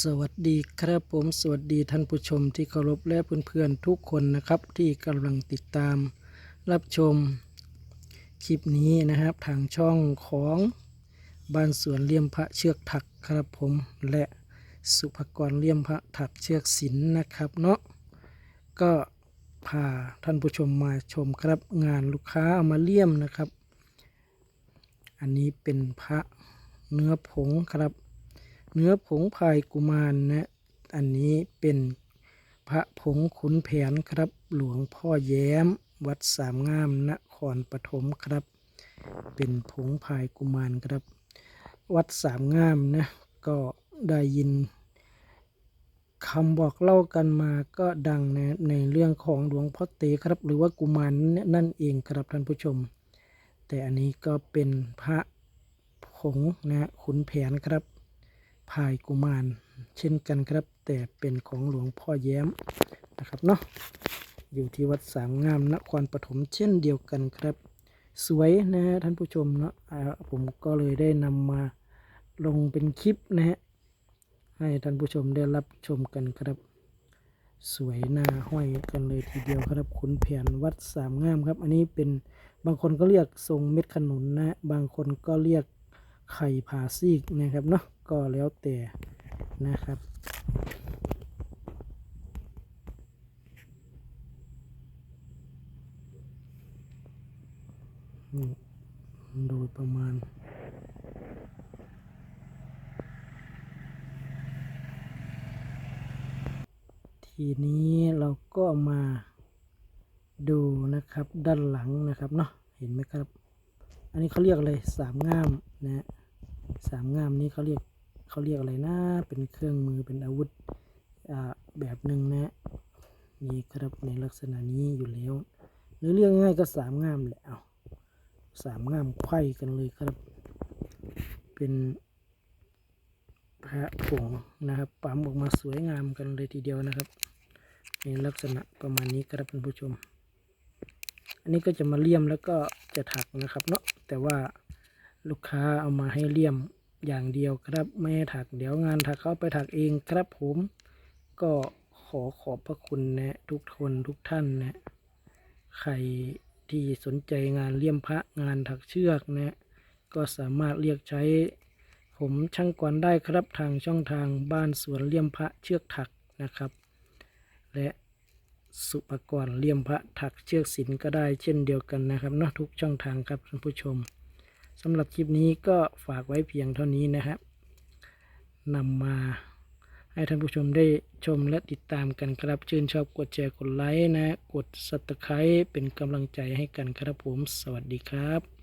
สวัสดีครับผมสวัสดีท่านผู้ชมที่เคารพและเพื่อนๆทุกคนนะครับ ที่กำลังติดตาม รับชมคลิปนี้นะครับ ทางช่องของบ้านสวนเลี่ยมพระเชือกถักครับผมและสุภกรเลี่ยมพระถักเชือกศิลป์นะครับเนาะก็พาท่านผู้ชมมาชมครับงานลูกค้าเอามาเลี่ยมนะครับ อันนี้เป็นพระเนื้อผงครับ เนื้อผงพายกุมารนะ อันนี้เป็นพระผงขุนแผนครับ หลวงพ่อแย้ม วัดสามงามนครปฐมครับ เป็นผงพายกุมารครับ วัดสามงามนะ ก็ได้ยินคำบอกเล่ากันมาก็ดังในในเรื่องของหลวงพ่อเตครับ หรือว่ากุมารนั่นเองครับท่านผู้ชม แต่อันนี้ก็เป็นพระผงนะขุนแผนครับ พายกุมาร เช่นกันครับ แต่เป็นของหลวงพ่อแย้มนะครับเนาะอยู่ที่วัดสามงามนครปฐมเช่นเดียวกันครับ สวยนะฮะท่านผู้ชมเนาะผมก็เลยได้นำมาลงเป็นคลิปนะฮะให้ท่านผู้ชมได้รับชมกันครับ สวยหน้าห้อยกันเลยทีเดียวครับขุนแผนวัดสามงามครับ อันนี้เป็นบางคนก็เรียกทรงเม็ดขนุนนะ บางคนก็เรียก ไข่ผาซีกนะครับเนาะก็แล้วแต่นะครับโดยประมาณทีนี้เราก็มาดูนะครับด้านหลังนะครับเนาะเห็นไหมครับ อันนี้เขาเรียกอะไรสามง่ามนะสามง่ามนี้เขาเรียกเขาเรียกอะไรนะ เป็นเครื่องมือเป็นอาวุธอ่าแบบหนึ่งนะนี่ครับในลักษณะนี้อยู่แล้วหรือเรียกง่ายก็สามง่ามแหละเอาสามง่ามไขว้กันเลยครับ เป็นพระผงนะครับปั๊มออกมาสวยงามกันเลยทีเดียวนะครับในลักษณะประมาณนี้ครับท่านผู้ชม อันนี้ก็จะมาเลี่ยมแล้วก็จะถักนะครับเนาะแต่ว่าลูกค้าเอามาให้เลี่ยมอย่างเดียวครับไม่ให้ถักเดี๋ยวงานถักเขาไปถักเองครับผมก็ขอขอบพระคุณนะทุกคนทุกท่านนะใครที่สนใจงานเลี่ยมพระงานถักเชือกนะก็สามารถเรียกใช้ ผมช่างกรได้ครับทางช่องทางบ้านสวนเลี่ยมพระเชือกถักนะครับ และ สุปกรณ์เลี่ยมพระถักเชือกศิลป์ก็ได้เช่นเดียวกันนะครับเนาะทุกช่องทางครับท่านผู้ชมสำหรับคลิปนี้ก็ฝากไว้เพียงเท่านี้นะครับนำมาให้ท่านผู้ชมได้ชมและติดตามกันครับชื่นชอบกดแชร์กดไลค์นะ กด s ับ s c r i b e เป็นกำลังใจให้กันครับผม สวัสดีครับ